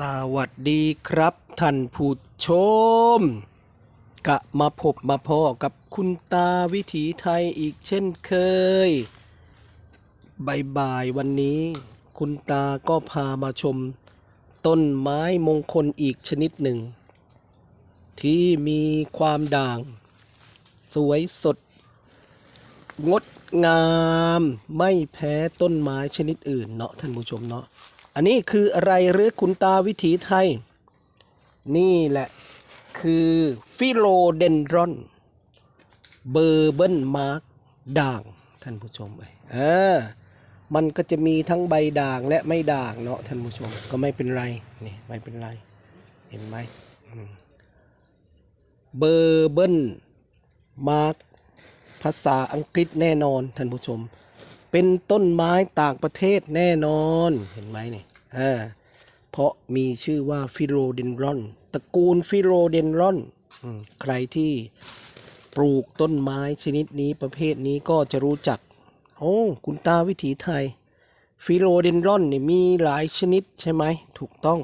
สวัสดีครับท่านผู้ชม กะมาพบมาพอกับคุณตาวิถีไทยอีกเช่นเคยบ่ายวันนี้ คุณตาก็พามาชม ต้นไม้มงคลอีกชนิดหนึ่ง ที่มีความด่าง สวยสด งดงาม ไม่แพ้ต้นไม้ชนิดอื่นเนาะท่านผู้ชมเนาะ อันนี้คืออะไรหรือคุณตาวิถีไทย นี่แหละคือฟิโลเดนดรอนเบอร์เบิลมาร์กด่าง ท่านผู้ชมเอ้ยเออมันก็จะมีทั้งใบด่างและไม่ด่างเนาะท่านผู้ชมก็ไม่เป็นไรนี่ไม่เป็นไร เห็นไหมเบอร์เบิลมาร์กภาษาอังกฤษแน่นอนท่านผู้ชม เป็นต้นไม้ต่างประเทศแน่นอนเห็นไหมเนี่ย อ่าเพราะมีชื่อว่าฟิโลเดนรอน ตระกูลฟิโลเดนรอน ใครที่ปลูกต้นไม้ชนิดนี้ประเภทนี้ก็จะรู้จัก โอ้คุณตาวิถีไทย ฟิโลเดนรอนเนี่ยมีหลายชนิดใช่ไหม ถูกต้อง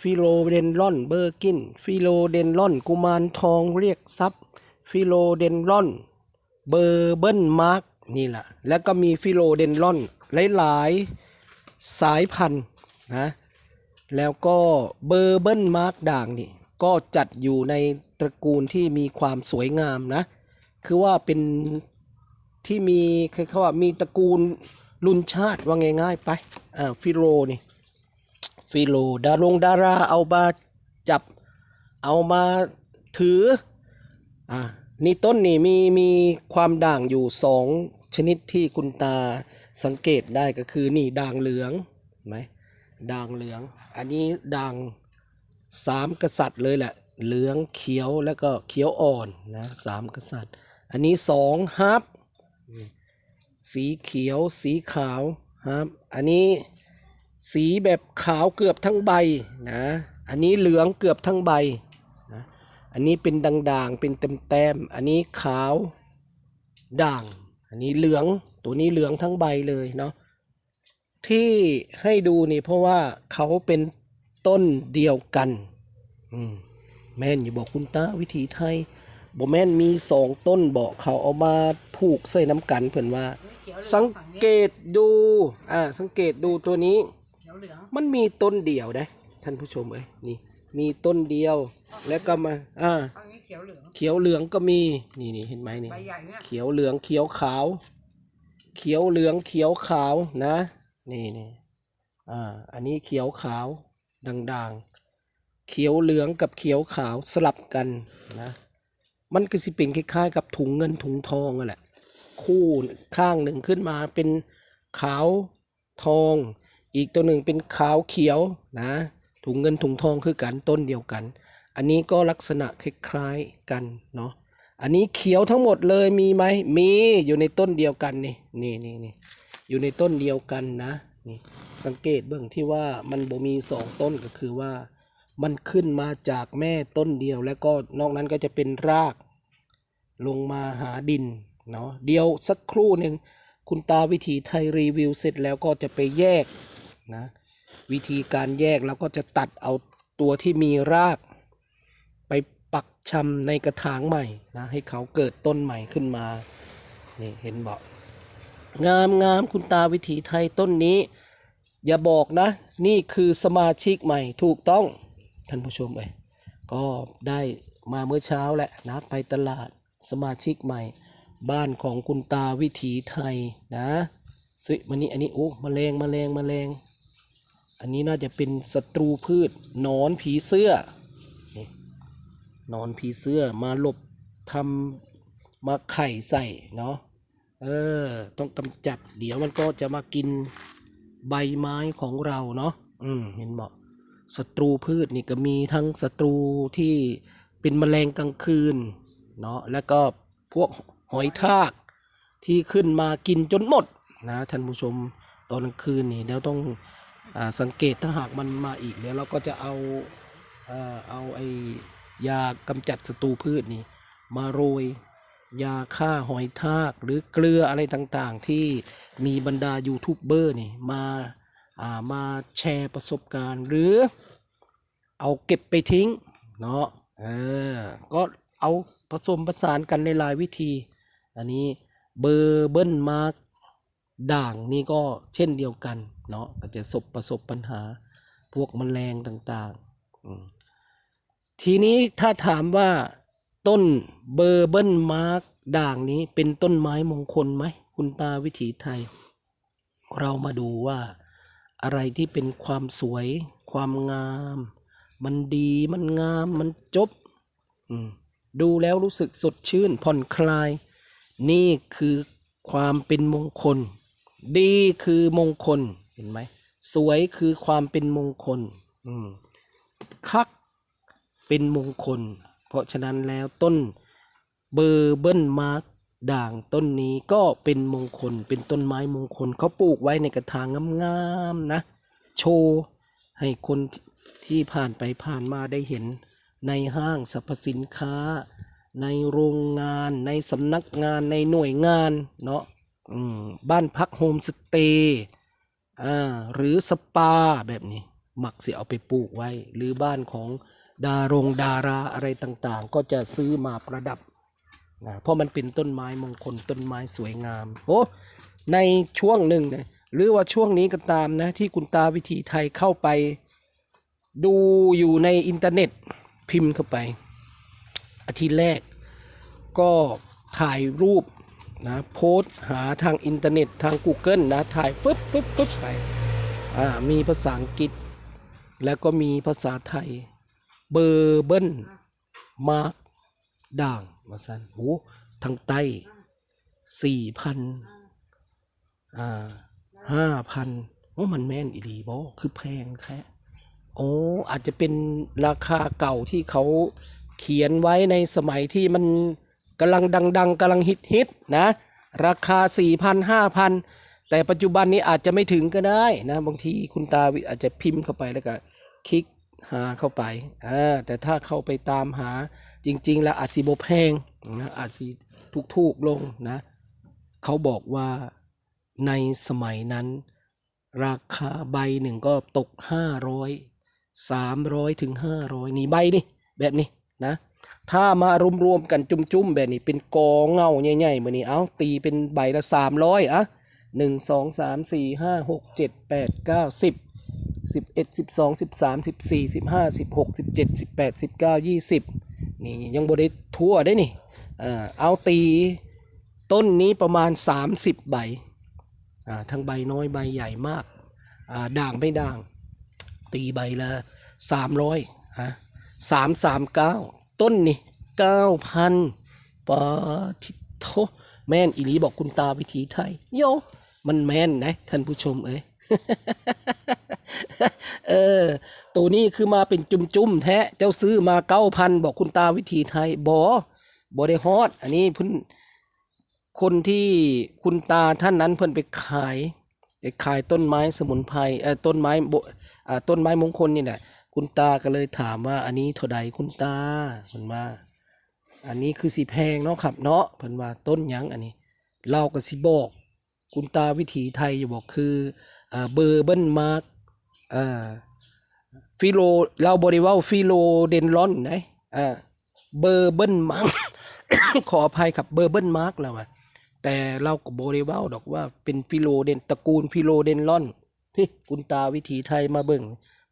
ฟิโลเดนรอนเบอร์กิน ฟิโลเดนรอน กุมารทองเรียกทรัพย์ ฟิโลเดนรอน เบอร์เบิลมาร์กนี่แหละ แล้วก็มีฟิโลเดนลอน หลาย ๆ สายพันธุ์ นะแล้วก็เบอร์เบิลมาร์กด่างนี่ก็จัดอยู่ในตระกูลที่มีความสวยงามนะ คือว่าเป็นที่มีเขาว่ามีตระกูลรุนชาติว่าง่ายๆไปอ่าฟิโลนี่ฟิโลดารงดาราเอามาจับเอามาถืออ่านี่ต้นนี่มีมีความด่างอยู่สองชนิดที่คุณตาสังเกตได้ก็คือนี่ด่างเหลืองไหม ด่างเหลือง อันนี้ด่างสามกษัตริย์เลยแหละ เหลืองเขียวแล้วก็เขียวอ่อนนะสามกษัตริย์ อันนี้สองฮับ สีเขียวสีขาวฮับ อันนี้สีแบบขาวเกือบทั้งใบนะ อันนี้เหลืองเกือบทั้งใบนะ อันนี้เป็นด่างๆ เป็นเต็มๆ อันนี้ขาวด่าง อันนี้เหลือง ตัวนี้เหลืองทั้งใบเลยเนาะ ที่ให้ดูนี่เพราะว่าเขาเป็นต้นเดียวกัน อืมแม่นอยู่บอกคุณตาวิถีไทยบอกแม่นมีสองต้นบอกเขาเอามาผูกใส่น้ำกันเพื่อนว่า สังเกตดูอ่าสังเกตดูตัวนี้เขียวเหลืองมันมีต้นเดียวนะท่านผู้ชมเอ้ยนี่ มีต้นเดียวแล้วก็มาอ่าอันนี้เขียวเหลืองเขียวเหลืองก็มีนี่นี่เห็นไหมนี่ใบใหญ่เนี่ยเขียวเหลืองเขียวขาว เขียวเหลืองเขียวขาวนะ นี่นี่อ่าอันนี้เขียวขาวด่างๆ เขียวเหลืองกับเขียวขาวสลับกันนะมันก็สิเป็นคล้ายๆ กับถุงเงินถุงทองนั่นแหละคู่ข้างหนึ่งขึ้นมาเป็นขาวทอง อีกตัวหนึ่งเป็นขาวเขียวนะถุงเงินถุงทองคือกันต้นเดียวกัน อันนี้ก็ลักษณะคล้ายๆกันเนาะอันนี้เขียวทั้งหมดเลยมีไหมมีอยู่ในต้นเดียวกันนี่นี่นี่นี่ อยู่ในต้นเดียวกันนะนี่สังเกตเบื้องที่ว่ามันบ่มีสองต้นก็คือว่า มันขึ้นมาจากแม่ต้นเดียว แล้วก็นอกนั้นก็จะเป็นราก ลงมาหาดินเนาะเดียวสักครู่หนึ่งคุณตาวิถีไทยรีวิวเสร็จแล้วก็จะไปแยกนะวิธีการแยกเราก็จะตัดเอาตัวที่มีราก ไปปักชำในกระถางใหม่นะให้เขาเกิดต้นใหม่ขึ้นมานี่เห็นบอก งามงามคุณตาวิถีไทยต้นนี้ อย่าบอกนะ นี่คือสมาชิกใหม่ถูกต้องท่านผู้ชมเอ้ยก็ได้มาเมื่อเช้าแหละนะไปตลาดสมาชิกใหม่ บ้านของคุณตาวิถีไทยนะซิมันนี่อันนี้โอ้แมลงมแมลงแมลง อันนี้น่าจะเป็นศัตรูพืชนอนผีเสื้อนอนผีเสื้อมาหลบทำมาไข่ใส่เนาะ เออ ต้องกำจัด เดี๋ยวมันก็จะมากินใบไม้ของเราเนาะอืมเห็นบอกศัตรูพืชนี่ก็มีทั้งศัตรูที่เป็นแมลงกลางคืนเนาะแล้วก็พวกหอยทากที่ขึ้นมากินจนหมดนะท่านผู้ชมตอนกลางคืนนี่เดี๋ยวต้องอสังเกตถ้าหากมันมาอีกเดี๋ยวเราก็จะเอาเออเอาไอ้ยากำจัดศัตรูพืชนี่มาโรย ยาฆ่าหอยทากหรือเกลืออะไรต่างๆ ที่มีบรรดายูทูบเบอร์นี่มาามาแชร์ประสบการณ์ หรือเอาเก็บไปทิ้ง เนาะเออก็เอาผสมผสานกันในหลายวิธี อันนี้เบอร์เบิ้ลมาร์กด่างนี่ก็เช่นเดียวกัน เนาะก็จจะสบประสบปัญหาพวกแมลงต่างๆ ทีนี้ถ้าถามว่าต้นเบอร์เบิ้ลมาร์กด่างนี้เป็นต้นไม้มงคลไหม คุณตาวิถีไทย เรามาดูว่า อะไรที่เป็นความสวย ความงาม มันดีมันงามมันจบ ดูแล้วรู้สึกสดชื่นผ่อนคลาย นี่คือความเป็นมงคล ดีคือมงคลเห็นไหม สวยคือความเป็นมงคลคักเป็นมงคล เพราะฉะนั้นแล้วต้น เบอร์เบิ้ลมาร์กด่างต้นนี้ก็เป็นมงคลเป็นต้นไม้มงคลเขาปลูกไว้ในกระถางงามๆนะ โชว์ให้คนที่ผ่านไปผ่านมาได้เห็นในห้างสรรพสินค้า ในโรงงาน ในสำนักงานในหน่วยงานเนาะบ้านพักโฮมสเตย์หรือสปาแบบนี้ มักเสียเอาไปปลูกไว้ หรือบ้านของดารงดาราอะไรต่างๆ ก็จะซื้อมาประดับ นะเพราะมันเป็นต้นไม้มงคลต้นไม้สวยงามโอ้ในช่วงหนึ่งนะหรือว่าช่วงนี้ก็ตามนะที่คุณตาวิถีไทยเข้าไป ดูอยู่ในอินเทอร์เน็ตพิมพ์เข้าไป อาทิตย์แรก ก็ถ่ายรูปนะโพสหาทางอินเทอร์เน็ตทาง Google นะถ่ายปึ๊บปึ๊บปึ๊บไปอ่ามีภาษาอังกฤษ แล้วก็มีภาษาไทย เบอร์เบิ้ลมาร์กด่าง มาสั้นโอ้ทางใต้สี่พันอ่าห้าพันโอ้มันแม่นอีหลีบอคือแพงแท้โอ้อาจจะเป็นราคาเก่าที่เขาเขียนไว้ในสมัยที่มันกำลังดัง ๆกำลังฮิตๆนะ ราคา4,000 5,000แต่ปัจจุบันนี้อาจจะไม่ถึงก็ได้นะ บางทีคุณตาวิอาจจะพิมพ์เข้าไปแล้วก็คลิกหาเข้าไปอ่าแต่ถ้าเข้าไปตามหา จริง ๆ แล้วอาจสิบแพงนะอาจสิถูกๆลงนะเขาบอกว่าในสมัยนั้น ราคาใบหนึ่งก็ตกห้าร้อยสามร้อยถึงห้าร้อยนี่ใบนี่แบบนี้นะถ้ามารวมๆกันจุ่มๆแบบนี้เป็นกองเงาใหญ่ๆเหมือนนี้เอาตีเป็นใบละสามร้อยอะหนึ่งสองสามสี่ห้าหกเจ็ดแปดเก้าสิบสิบเอ็ดสิบสองสิบสามสิบสี่สิบห้าสิบหกสิบเจ็ดสิบแปดสิบเก้ายี่สิบ นี่ยังบริทั่วได้นี่เอาตีต้นนี้ประมาณสามสิบใบทั้งใบน้อยใบใหญ่มากด่างไม่ด่าง ตีใบละสามร้อยฮะสามสามเก้าต้นนี่เก้าพันปาทิโทแม่นอีลีบอกคุณตาวิถีไทย โย มันแม่นนะท่านผู้ชมเอ้ย เออ ตัวนี้คือมาเป็นจุ่มๆแท้เจ้าซื้อมาเก้าพันบอกคุณตาวิถีไทยบอบอได้ฮอด อันนี้เพิ่นคนที่คุณตาท่านนั้นเพิ่นไปขายไปขายต้นไม้สมุนไพรเอ่อต้นไม้โบอ่าต้นไม้มงคลนี่แหละคุณตาก็เลยถามว่า อันนี้เท่าใดคุณตาเพิ่นว่าอันนี้คือสีแพงเนาะครับ เนาะเพิ่นว่าต้นหยังอันนี้เราก็สิบอก คุณตาวิถีไทยอยู่บอกคืออ่าเบอร์เบิ้ลมาร์ก อ่าฟิโลเราบริว่าฟิโลเดนลอนนะอ่าเบอร์เบิ้ลมาร์กขออภัยครับเบอร์เบิ้ลมาร์กแล้วอะแต่เราก็บริว่าดอกว่าเป็นฟิโลเดนตระกูลฟิโลเดนลอนที่คุณตาวิถีไทยมาเบิ่ง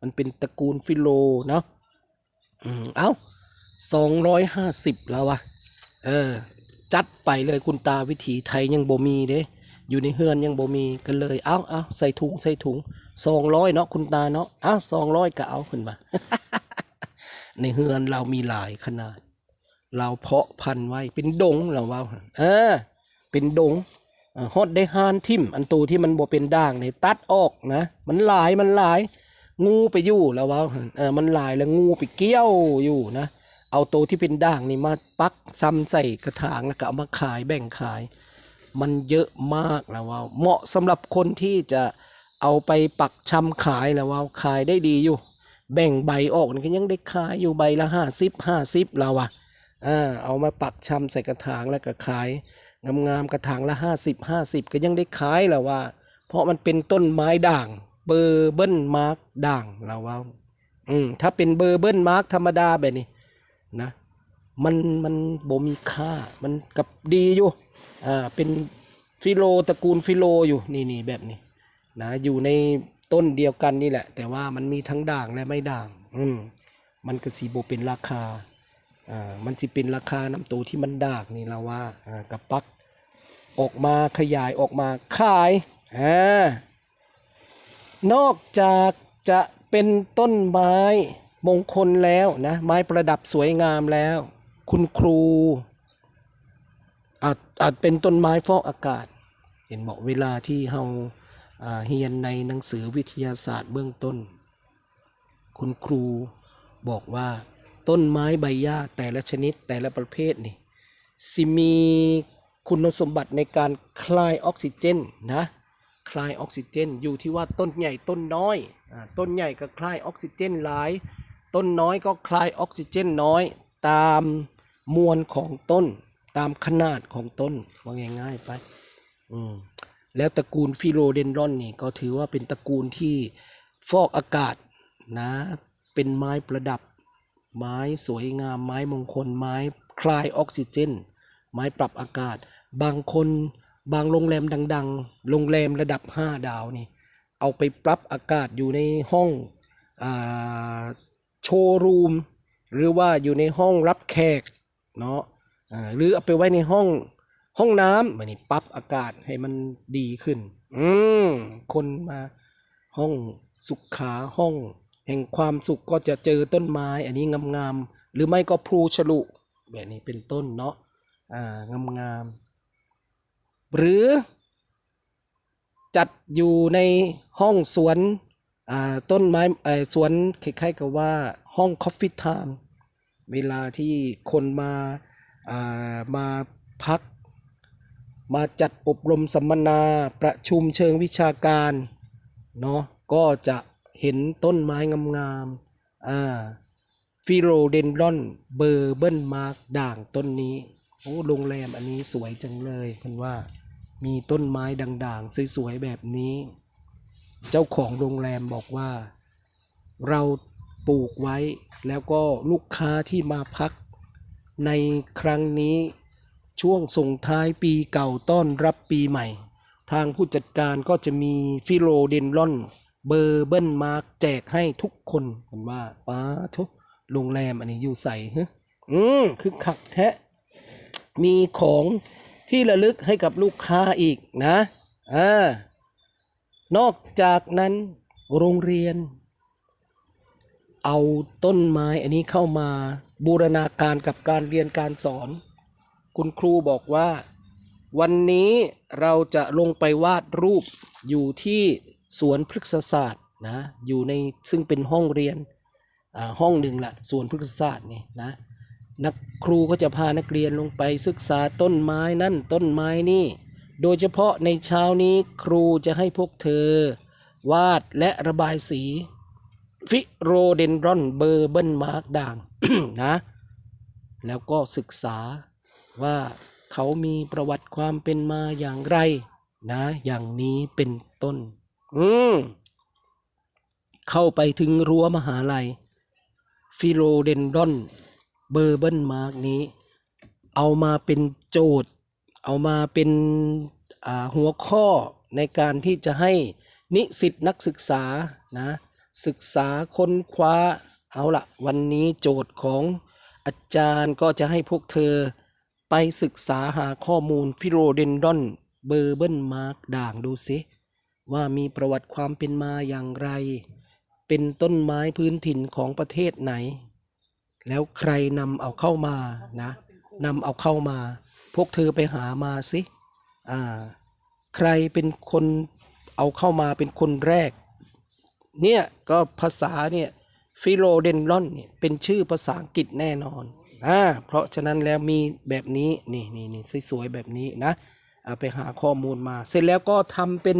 มันเป็นตระกูลฟิโลเนาะอืมเอาสองร้อยห้าสิบแล้ววะเออ จัดไปเลยคุณตาวิถีไทยยังบ่มีเด้อยู่ในเฮือนยังบ่มีกันเลย เอาเอ้าใส่ถุงใส่ถุง สองร้อยเนาะคุณตาเนาะเอาสองร้อยก็เอาขึ้นมา ในเฮือนเรามีหลายขนาด เราเพาะพันธุ์ไว้เป็นดงเราว่าเออ เป็นดงฮอดได้ฮานทิมอันตูที่มันบ่เป็นด่างเนี่ยตัดออกนะ มันหลายมันหลาย งูไปอยู่แล้วว่าเออมันหลายแล้วงูไปเกี้ยวอยู่นะ เอาตัวที่เป็นด่างนี่มาปักซ้ำใส่กระถางแล้วก็เอามาขายแบ่งขาย มันเยอะมากแล้วว่าเหมาะสำหรับคนที่จะ เอาไปปักชำขายแล้วว่าขายได้ดีอยู่ แบ่งใบออกนี่ก็ยังได้ขายอยู่ใบละห้าสิบห้าสิบเราอะอ่าเอามาปักชำใส่กระถางแล้วก็ขายงามๆกระถางละห้าสิบห้าสิบก็ยังได้ขายแล้วว่า เพราะมันเป็นต้นไม้ด่าง เบอร์เบิ้ลมาร์กด่างเราว่าอืมถ้าเป็นเบอร์เบิลมาร์กธรรมดาแบบนี้นะมันมันบ่มีค่ามันกับดีอยู่อ่าเป็นฟิโลตระกูลฟิโลอยู่นี่นี่แบบนี้ นะอยู่ในต้นเดียวกันนี่แหละ แต่ว่ามันมีทั้งด่างและไม่ด่าง อืมมันก็สีโบเป็นราคาอ่ามันสิเป็นราคาน้ำตัวที่มันด่างนี่เราว่าอ่ากับปักออกมาขยายออกมาขายอ่านอกจากจะเป็นต้นไม้มงคลแล้วนะไม้ประดับสวยงามแล้ว คุณครูอาจอาจเป็นต้นไม้ฟอกอากาศ เห็นบอกเวลาที่เราอ่า เรียนในหนังสือวิทยาศาสตร์เบื้องต้น คุณครูบอกว่าต้นไม้ใบหญ้าแต่ละชนิดแต่ละประเภทนี่สิมีคุณสมบัติในการคลายออกซิเจนนะคลายออกซิเจน อยู่ที่ว่าต้นใหญ่ต้นน้อยอต้นใหญ่ก็คลายออกซิเจนหลาย ต้นน้อยก็คลายออกซิเจนน้อย ตามมวลของต้น ตามขนาดของต้นว่าง่ายๆไปอืม แล้วตระกูลฟิโลเดนรอนนี่ก็ถือว่าเป็นตระกูลที่ฟอกอากาศนะเป็นไม้ประดับ ไม้สวยงาม ไม้มงคล ไม้คลายออกซิเจน ไม้ปรับอากาศ บางคนบางโรงแรมดัง ๆ โรงแรมระดับ 5 ดาวนี่ เอาไปปรับอากาศอยู่ในห้องอโชว์รูม หรือว่าอยู่ในห้องรับแขกเนาะหรือเอาไปไว้ในห้อง ห้องน้ำมันนี่ปรับอากาศให้มันดีขึ้น อืมคนมาห้องสุขขาห้อง แห่งความสุขก็จะเจอต้นไม้ อันนี้งามๆหรือไม่ก็พลูฉลุแบบนี้เป็นต้นเนาะอ่างามๆหรือจัดอยู่ในห้องสวนอ่าต้นไม้เอ่อสวนคล้ายๆกับว่าห้องคอฟฟี่ไทม์เวลาที่คนมาอ่ามาพัก มาจัดอบรมสัมมนาประชุมเชิงวิชาการเนาะก็จะเห็นต้นไม้งามๆอ่าฟิโรเดนดรอนเบอร์เบิลมาร์กด่างต้นนี้โอ้โรงแรมอันนี้สวยจังเลยเพิ่นว่ามีต้นไม้ด่างๆ สวยๆ แบบนี้ เจ้าของโรงแรมบอกว่า เราปลูกไว้แล้วก็ลูกค้าที่มาพักในครั้งนี้ ช่วงส่งท้ายปีเก่าต้อนรับปีใหม่ ทางผู้จัดการก็จะมีฟิโลเดนลอน เบอร์เบิลมาร์กแจกให้ทุกคนเห็นว่าป้าทุกโรงแรมอันนี้อยู่ใส่ฮะอืมคือขักแทะ มีของที่ระลึกให้กับลูกค้าอีกนะอ่านอกจากนั้นโรงเรียน เอาต้นไม้อันนี้เข้ามาบูรณาการกับการเรียนการสอน คุณครูบอกว่า วันนี้เราจะลงไปวาดรูปอยู่ที่สวนพฤกษศาสตร์นะอยู่ในซึ่งเป็นห้องเรียนอ่าห้องหนึ่งละสวนพฤกษศาสตร์นี่นะนักครูก็จะพานักเรียนลงไปศึกษาต้นไม้นั่นต้นไม้นี่ โดยเฉพาะในเช้านี้ครูจะให้พวกเธอ วาดและระบายสีฟิโรเดนรอนเบอร์เบิลมาร์กด่างนะแล้วก็ศึกษา ว่าเขามีประวัติความเป็นมาอย่างไร นะ อย่างนี้เป็นต้น อืม เข้าไปถึงรั้วมหาลัย ฟิโรเดนดรอน เบอร์เบิลมาร์กนี้ เอามาเป็นโจทย์ เอามาเป็นอ่าหัวข้อในการที่จะให้นิสิตนักศึกษา นะ ศึกษาค้นคว้า เอาละวันนี้โจทย์ของอาจารย์ก็จะให้พวกเธอ ไปศึกษาหาข้อมูลฟิโรเดนดอนเบอร์เบิลมาร์กด่างดูสิว่ามีประวัติความเป็นมาอย่างไร เป็นต้นไม้พื้นถิ่นของประเทศไหน แล้วใครนำเอาเข้ามานะนำเอาเข้ามา พวกเธอไปหามาสิอ่าใครเป็นคนเอาเข้ามาเป็นคนแรก เนี่ยก็ภาษาเนี่ยฟิโลเดนลอนเนี่ยเป็นชื่อภาษาอังกฤษแน่นอน อ่าเพราะฉะนั้นแล้วมีแบบนี้นี่นี่นี่สวยๆแบบนี้นะเอาไปหาข้อมูลมา เสร็จแล้วก็ทำเป็น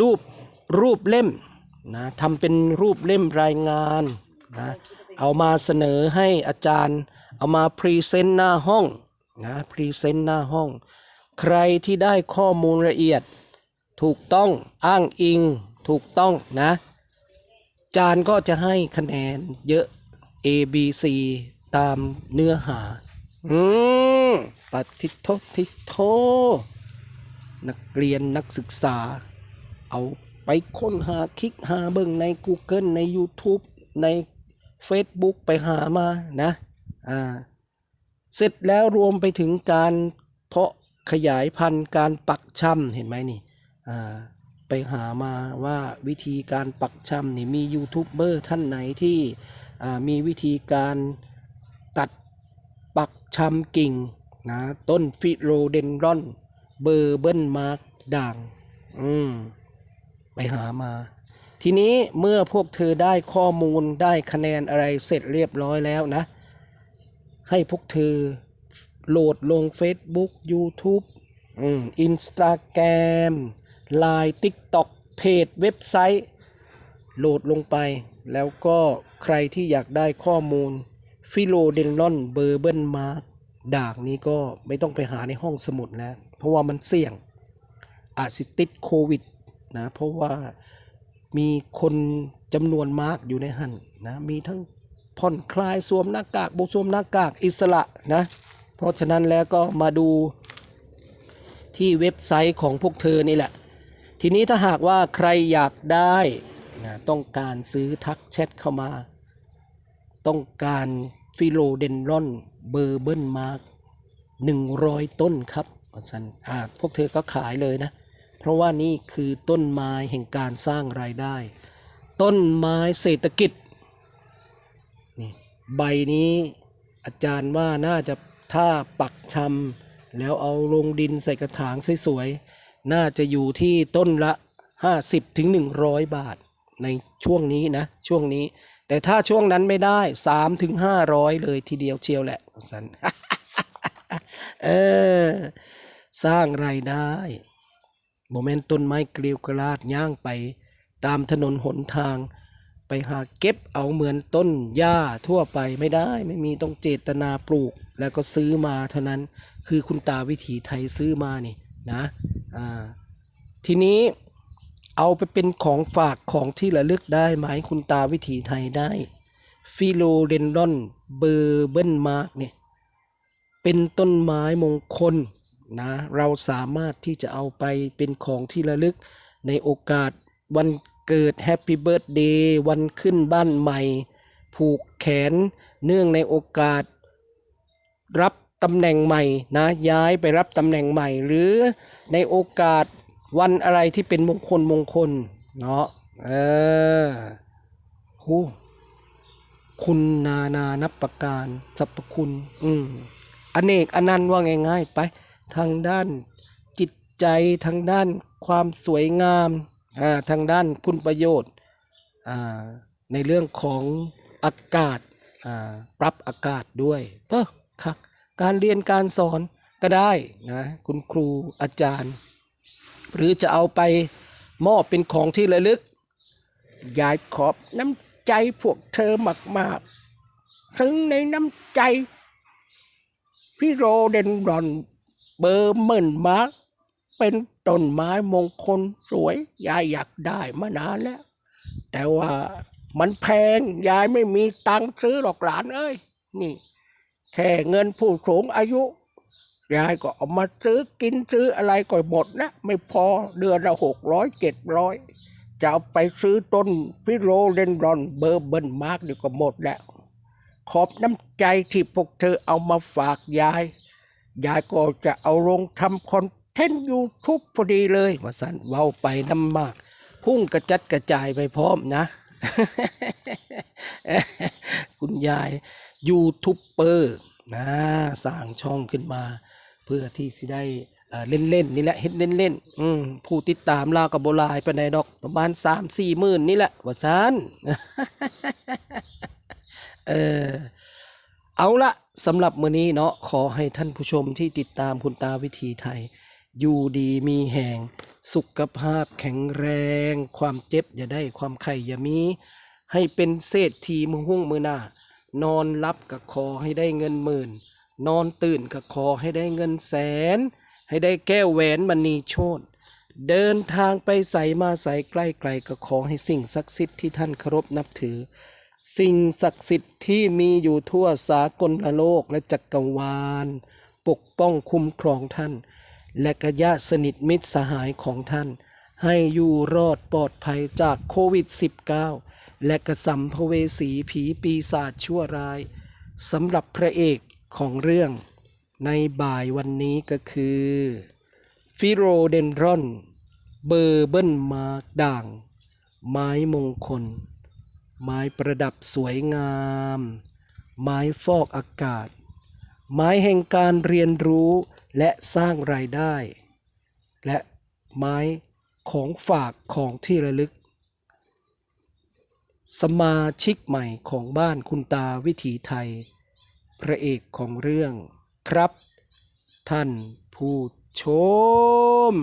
รูปรูปเล่มนะทำเป็นรูปเล่มรายงานนะเอามาเสนอให้อาจารย์ เอามาพรีเซนต์หน้าห้องนะพรีเซนต์หน้าห้อง ใครที่ได้ข้อมูลละเอียด ถูกต้องอ้างอิงถูกต้องนะ จารย์ก็จะให้คะแนนเยอะ A B C ตามเนื้อหา อืมปฏิโทษทิโท นักเรียนนักศึกษา เอาไปค้นหาคลิกหาเบิ่งใน Google ใน YouTube ใน Facebook ไปหามานะ อ่า เสร็จแล้วรวมไปถึงการเพาะขยายพันธุ์การปักช่ำเห็นไหมนี่ อ่า ไปหามาว่าวิธีการปักช่ำนี่มียูทูบเบอร์ท่านไหนที่ อ่า มีวิธีการตัด ปักชำกิ่งนะต้นฟิโรเดนรอน เบอร์เบิลมาร์กด่าง อืม ไปหามา ทีนี้เมื่อพวกเธอได้ข้อมูลได้คะแนนอะไรเสร็จเรียบร้อยแล้วนะ ให้พวกเธอโหลดลง Facebook YouTube อืม Instagram Line TikTok เพจเว็บไซต์ โหลดลงไป แล้วก็ใครที่อยากได้ข้อมูล ฟิโลเดนลอนเบอร์เบิลมาร์ด่างนี้ก็ไม่ต้องไปหาในห้องสมุดแล้วเพราะว่ามันเสี่ยงอาจสิติดโควิดนะเพราะว่ามีคนจำนวนมากอยู่ในหันนะมีทั้งผ่อนคลายสวมหน้ากากบสวมหน้ากากอิสระนะเพราะฉะนั้นแล้วก็มาดูที่เว็บไซต์ของพวกเธอนี่แหละ ทีนี้ถ้าหากว่าใครอยากได้นะต้องการซื้อทักแชทเข้ามา ต้องการ ฟิโลเดนรอนเบอร์เบิลมาร์กหนึ่งร้อยต้นครับอาจารย์อ่าพวกเธอก็ขายเลยนะ เพราะว่านี่คือต้นไม้แห่งการสร้างรายได้ ต้นไม้เศรษฐกิจนี่ใบนี้อาจารย์ว่าน่าจะถ้าปักชำแล้วเอาลงดินใส่กระถางสวยๆ น่าจะอยู่ที่ต้นละ 50ถึง100 บาท ในช่วงนี้นะ ช่วงนี้ แต่ถ้าช่วงนั้นไม่ได้3ถึง500เลยทีเดียวเชียวแหละสันเออ สร้างรายได้โมเมนต์ต้นไม้เกลียวกระลาดย่างไป ตามถนนหนทาง ไปหาเก็บเอาเหมือนต้นหญ้าทั่วไปไม่ได้ไม่มีต้องเจตนาปลูก แล้วก็ซื้อมาเท่านั้นคือคุณตาวิถีไทยซื้อมานี่นะอ่าทีนี้ เอาไปเป็นของฝากของที่ระลึกได้ไหมคุณตาวิถีไทยได้ฟิโลเดนดอนเบอร์เบิลมาร์กเนี่ยเป็นต้นไม้มงคลนะเราสามารถที่จะเอาไปเป็นของที่ระลึกในโอกาสวันเกิดแฮปปี้เบิร์ a เดย์วันขึ้นบ้านใหม่ ผูกแขนเนื่องในโอกาส รับตำแหน่งใหม่นะย้ายไปรับตำแหน่งใหม่ หรือในโอกาส วันอะไรที่เป็นมงคลมงคล เนาะเออโหคุณนานานับประการสรรพคุณ อืมอเนกอนันต์ว่าง่ายๆไป ทางด้านจิตใจทางด้านความสวยงามอ่าทางด้านคุณประโยชน์อ่าในเรื่องของอากาศอ่าปรับอากาศด้วยเออครับการเรียนการสอนก็ได้นะคุณครูอาจารย์ หรือจะเอาไปมอบเป็นของที่ระลึก ยายขอบน้ำใจพวกเธอมากๆถึงในน้ำใจพี่โรเดนรอนเบอร์เมินมาร์กเป็นต้นไม้มงคลสวย ยายอยากได้มานานแล้ว แต่ว่ามันแพง ยายไม่มีตังค์ซื้อหรอกหลานเอ้ย นี่ แค่เงินผู้สูงอายุ ยายก็เอามาซื้อกินซื้ออะไรก็หมดนะ ไม่พอเดือนละหกร้อยเจ็ดร้อยจะเอาไปซื้อต้นฟิโรเดนรอนเบอร์เบิลมาร์กเดี๋ยวก็หมดแล้วขอบน้ำใจที่พวกเธอเอามาฝากยาย ยายก็จะเอาลงทำคอนเทนต์ยูทูบพอดีเลยว่าสันเว้าไปน้ำมาก พุ่งกระจัดกระจายไปพร้อมนะ คุณยายยูทูบเบอร์นะสร้างช่องขึ้นมา พื่อที่สิได้เล่นเล่นๆนี่แหละเฮ็ดเล่นเล่นๆผู้ติดตามลาวกับโบหลายไปในดอกประมาณสามสี่หมื่นนี่แหละว่าซันเออเอาละสำหรับมื้อนี้เนาะขอให้ท่านผู้ชมที่ติดตามคุณตาวิธีไทย อยู่ดีมีแห่งสุขภาพแข็งแรง ความเจ็บอย่าได้ความไข่อย่ามี ให้เป็นเศรษฐีมือหุ้งมือหน้านอนรับกับคอให้ได้เงินหมื่น นอนตื่นกับคอให้ได้เงินแสน ให้ได้แก้วแหวนมณีโชตเดินทางไปใส่มาใส่ใกล้ไกลก็ขอให้สิ่งศักดิ์สิทธิ์ที่ท่านเคารพนับถือ สิ่งศักดิ์สิทธิ์ที่มีอยู่ทั่วสากลโลกและจักรวาล ปกป้องคุ้มครองท่าน และกญาติสนิทมิตรสหายของท่าน ให้อยู่รอดปลอดภัยจากโควิด -19 และกระสัมภเวสีผีปีศาจชั่วร้ายสำหรับพระเอก ของเรื่องในบ่ายวันนี้ก็คือฟิโรเดนรอนเบอร์เบิลมาร์กด่าง ไม้มงคล ไม้ประดับสวยงาม ไม้ฟอกอากาศ ไม้แห่งการเรียนรู้และสร้างรายได้ และไม้ของฝากของที่ระลึก สมาชิกใหม่ของบ้านคุณตาวิถีไทย พระเอกของเรื่องครับ ท่านผู้ชม